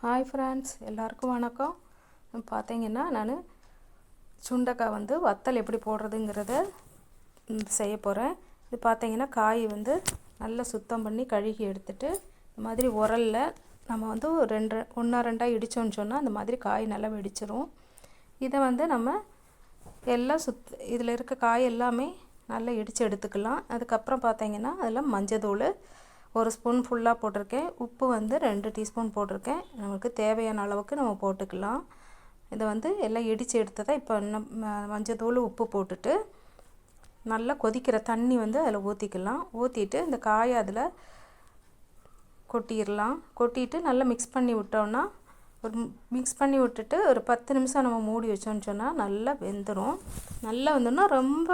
Hi friends எல்லாருக்கும் வணக்கம். பார்த்தீங்கன்னா நான் சுண்டைக்காய் வந்து வத்தல் எப்படி போடுறதுங்கிறத செய்ய போகிறேன் இது பார்த்தீங்கன்னா காய் வந்து நல்லா சுத்தம் பண்ணி கழுகி எடுத்துட்டு இந்த மாதிரி உரலில் நம்ம வந்து ஒரு ரெண்டு ஒன்றா ரெண்டாக இடித்தோன்னு சொன்னால் அந்த மாதிரி காய் நல்லா வெடிச்சிரும். இதை வந்து நம்ம எல்லாம் சுத் இதில் இருக்க காய் எல்லாமே நல்லா இடித்து எடுத்துக்கலாம். அதுக்கப்புறம் பார்த்தீங்கன்னா அதில் மஞ்சத்தூள் ஒரு ஸ்பூன் ஃபுல்லாக போட்டிருக்கேன். உப்பு வந்து ரெண்டு டீஸ்பூன் போட்டிருக்கேன். நமக்கு தேவையான அளவுக்கு நம்ம போட்டுக்கலாம். இதை வந்து எல்லாம் இடித்து எடுத்ததை இப்போ இன்னும் மஞ்சத்தூள் உப்பு போட்டுட்டு நல்லா கொதிக்கிற தண்ணி வந்து அதில் ஊற்றிக்கலாம் ஊற்றிட்டு இந்த காயை அதில் கொட்டிடலாம். கொட்டிட்டு நல்லா மிக்ஸ் பண்ணி விட்டோம்னா ஒரு மிக்ஸ் பண்ணி விட்டுட்டு ஒரு பத்து நிமிஷம் நம்ம மூடி வச்சோம்னு சொன்னால் நல்லா வெந்துடும் நல்லா வெந்தோன்னா ரொம்ப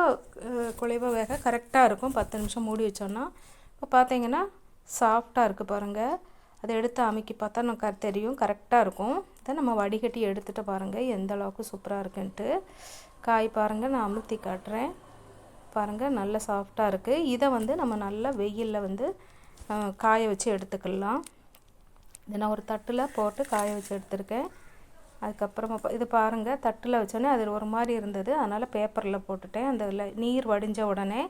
குலைவாக வேக கரெக்டாக இருக்கும். பத்து நிமிஷம் மூடி வச்சோன்னா இப்போ பார்த்தீங்கன்னா சாஃப்டாக இருக்குது பாருங்கள் அதை எடுத்து அமுக்கி பார்த்தா நமக்கு தெரியும். கரெக்டாக இருக்கும். இதை நம்ம வடிகட்டி எடுத்துகிட்டு பாருங்கள் எந்த அளவுக்கு சூப்பராக இருக்குன்ட்டு. காய் பாருங்கள் நான் அமுத்தி காட்டுறேன். பாருங்கள் நல்ல சாஃப்டாக இருக்குது இதை வந்து நம்ம நல்லா வெயிலில் வந்து காய வச்சு எடுத்துக்கலாம். இதை நான் ஒரு தட்டில் போட்டு காய வச்சு எடுத்திருக்கேன். அதுக்கப்புறமா இது பாருங்கள் தட்டில் வச்சோன்னே அது ஒரு மாதிரி இருந்தது. அதனால் பேப்பரில் போட்டுட்டேன். அந்த இதில் நீர் வடிஞ்ச உடனே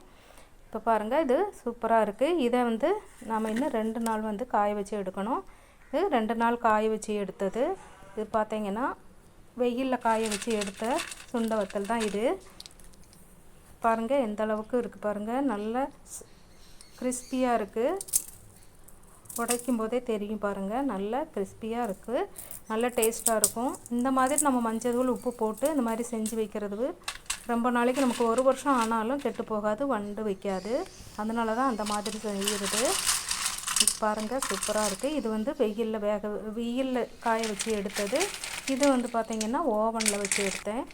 இப்போ பாருங்கள் இது சூப்பராக இருக்குது இதை வந்து நாம் இன்னும் ரெண்டு நாள் வந்து காய வச்சு எடுக்கணும். இது ரெண்டு நாள் காய வச்சு எடுத்தது. இது பார்த்தீங்கன்னா வெயிலில் காய வச்சு எடுத்த சுண்டை வத்தல் தான் இது. பாருங்கள் எந்த அளவுக்கு இருக்குது பாருங்கள் நல்ல கிறிஸ்பியாக இருக்குது உடைக்கும் போதே தெரியும் பாருங்கள் நல்ல கிறிஸ்பியாக இருக்குது நல்ல டேஸ்ட்டாக இருக்கும். இந்த மாதிரி நம்ம மஞ்சள் தூள் உப்பு போட்டு இந்த மாதிரி செஞ்சு வைக்கிறது ரொம்ப நாளைக்கு நமக்கு ஒரு வருஷம் ஆனாலும் கெட்டு போகாது வண்டு வைக்காது. அதனால தான் அந்த மாதிரி செய்கிறது பாருங்கள் சூப்பராக இருக்குது இது வந்து வெயிலில் வேக வெயிலில் காய வச்சு எடுத்தது. இது வந்து பார்த்திங்கன்னா ஓவனில் வச்சு எடுத்தேன்.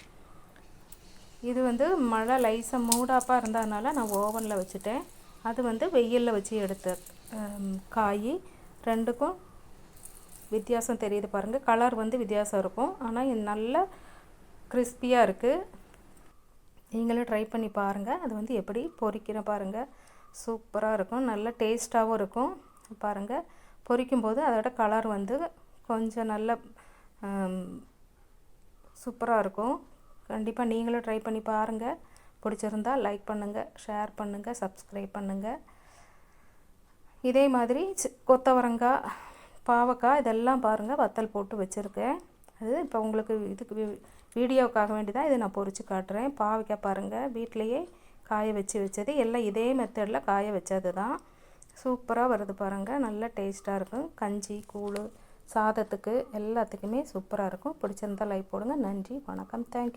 இது வந்து மழை லைஸாக மூடாப்பாக இருந்ததுனால நான் ஓவனில் வச்சுட்டேன். அது வந்து வெயிலில் வச்சு எடுத்த காய். ரெண்டுக்கும் வித்தியாசம் தெரியுது பாருங்கள் கலர் வந்து வித்தியாசம் இருக்கும். ஆனால் இது நல்ல கிறிஸ்பியாக இருக்குது நீங்களும் ட்ரை பண்ணி பாருங்கள் அது வந்து எப்படி பொறிக்கிற பாருங்கள் சூப்பராக இருக்கும். நல்ல டேஸ்ட்டாகவும் இருக்கும். பாருங்கள் பொரிக்கும் போது அதோட கலர் வந்து கொஞ்சம் நல்ல சூப்பராக இருக்கும். கண்டிப்பாக நீங்களும் ட்ரை பண்ணி பாருங்கள் பிடிச்சிருந்தா லைக் பண்ணுங்கள் ஷேர் பண்ணுங்கள் சப்ஸ்கிரைப் பண்ணுங்கள் இதே மாதிரி கொத்தவரங்காய் பாவக்காய் இதெல்லாம் பாருங்கள் வத்தல் போட்டு வச்சுருக்கேன். அது இப்போ உங்களுக்கு இதுக்கு வீடியோக்காக வீடியோவுக்காக வேண்டி தான் இதை நான் பொரித்து காட்டுறேன். பாவைக்காய் பாருங்கள் வீட்டிலையே காய வச்சு வச்சது. எல்லாம் இதே மெத்தடில் காய வச்சது தான் சூப்பராக வருது பாருங்கள் நல்லா டேஸ்ட்டாக இருக்கும். கஞ்சி கூழ் சாதத்துக்கு எல்லாத்துக்குமே சூப்பராக இருக்கும். பிடிச்சிருந்தா லைக் போடுங்க. நன்றி வணக்கம். தேங்க்யூ